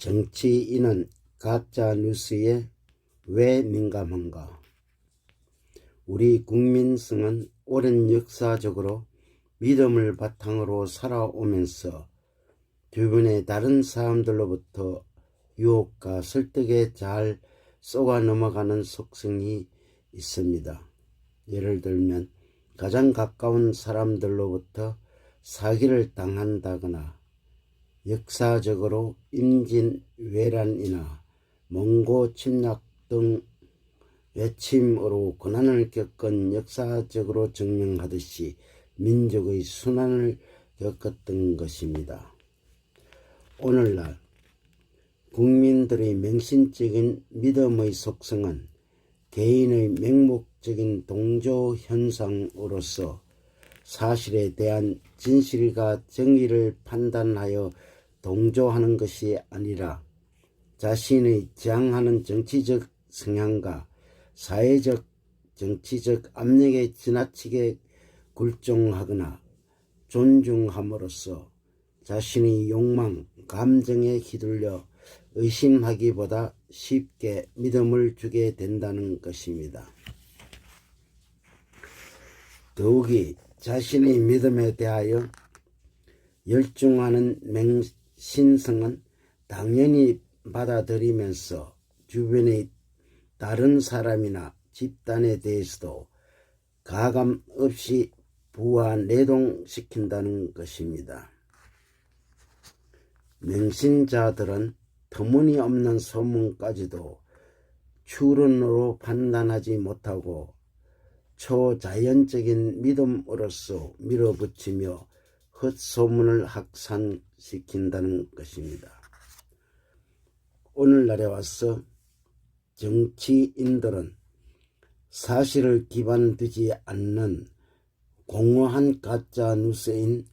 정치인은 가짜 뉴스에 왜 민감한가? 우리 국민성은 오랜 역사적으로 믿음을 바탕으로 살아오면서 주변의 다른 사람들로부터 유혹과 설득에 잘 쏘아 넘어가는 속성이 있습니다. 예를 들면 가장 가까운 사람들로부터 사기를 당한다거나 역사적으로 임진 왜란이나 몽고 침략 등 외침으로 고난을 겪은 역사적으로 증명하듯이 민족의 순환을 겪었던 것입니다. 오늘날 국민들의 맹신적인 믿음의 속성은 개인의 맹목적인 동조 현상으로서 사실에 대한 진실과 정의를 판단하여 동조하는 것이 아니라 자신의 지향하는 정치적 성향과 사회적 정치적 압력에 지나치게 굴종하거나 존중함으로써 자신의 욕망, 감정에 휘둘려 의심하기보다 쉽게 믿음을 주게 된다는 것입니다. 더욱이 자신의 믿음에 대하여 열중하는 맹신성은 당연히 받아들이면서 주변의 다른 사람이나 집단에 대해서도 가감 없이 부와 내동시킨다는 것입니다. 맹신자들은 터무니없는 소문까지도 추론으로 판단하지 못하고 초자연적인 믿음으로써 밀어붙이며 헛소문을 확산시킨다는 것입니다. 오늘날에 와서 정치인들은 사실을 기반 두지 않는 공허한 가짜 뉴스인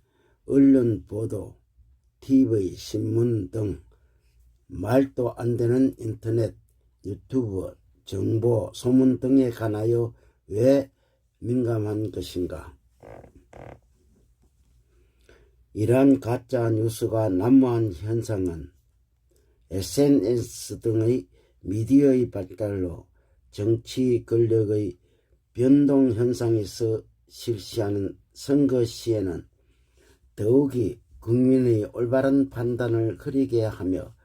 언론 보도, TV, 신문 등 말도 안 되는 인터넷, 유튜브, 정보, 소문 등에 관하여 왜 민감한 것인가? 이러한 가짜 뉴스가 난무한 현상은 SNS 등의 미디어의 발달로 정치 권력의 변동 현상에서 실시하는 선거 시에는 더욱이 국민의 올바른 판단을 흐리게 하며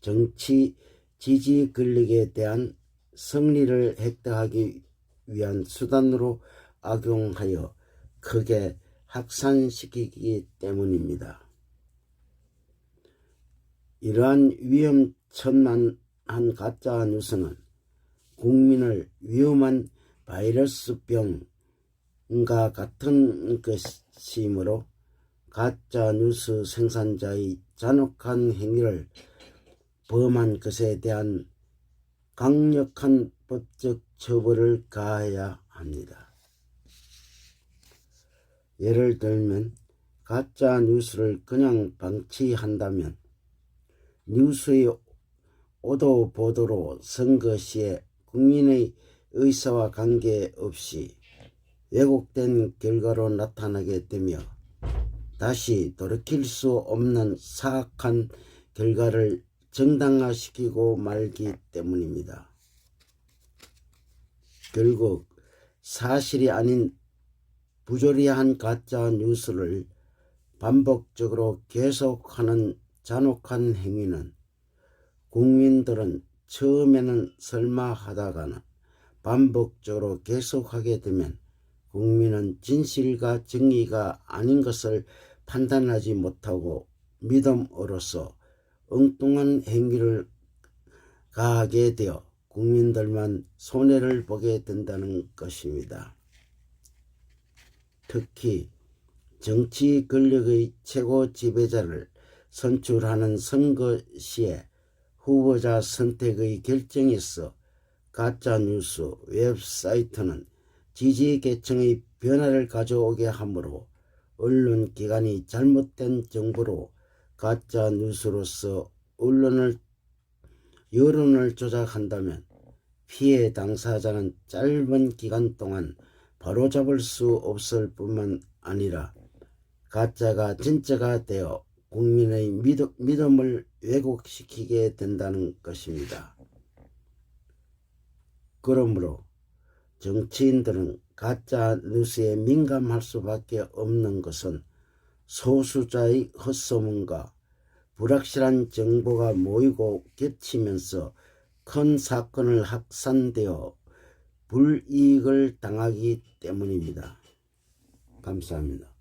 정치 지지 권력에 대한 승리를 획득하기 위한 수단으로 악용하여 크게 확산시키기 때문입니다. 이러한 위험천만한 가짜 뉴스는 국민을 위험한 바이러스병과 같은 것이므로 가짜 뉴스 생산자의 잔혹한 행위를 범한 것에 대한 강력한 법적 처벌을 가해야 합니다. 예를 들면 가짜 뉴스를 그냥 방치한다면 뉴스의 오도 보도로 선거 시에 국민의 의사와 관계없이 왜곡된 결과로 나타나게 되며 다시 돌이킬 수 없는 사악한 결과를 정당화시키고 말기 때문입니다. 결국 사실이 아닌 부조리한 가짜 뉴스를 반복적으로 계속하는 잔혹한 행위는 국민들은 처음에는 설마 하다가는 반복적으로 계속하게 되면 국민은 진실과 정의가 아닌 것을 판단하지 못하고 믿음으로써 엉뚱한 행위를 가하게 되어 국민들만 손해를 보게 된다는 것입니다. 특히 정치 권력의 최고 지배자를 선출하는 선거 시에 후보자 선택의 결정에서 가짜뉴스 웹사이트는 지지 계층의 변화를 가져오게 하므로 언론기관이 잘못된 정보로 가짜뉴스로서 언론을 여론을 조작한다면 피해 당사자는 짧은 기간 동안 바로잡을 수 없을 뿐만 아니라 가짜가 진짜가 되어 국민의 믿음, 믿음 을 왜곡시키게 된다는 것입니다. 그러므로 정치인들은 가짜 뉴스에 민감할 수밖에 없는 것은 소수자의 헛소문과 불확실한 정보가 모이고 겹치면서 큰 사건을 확산되어 불이익을 당하기 때문입니다. 감사합니다.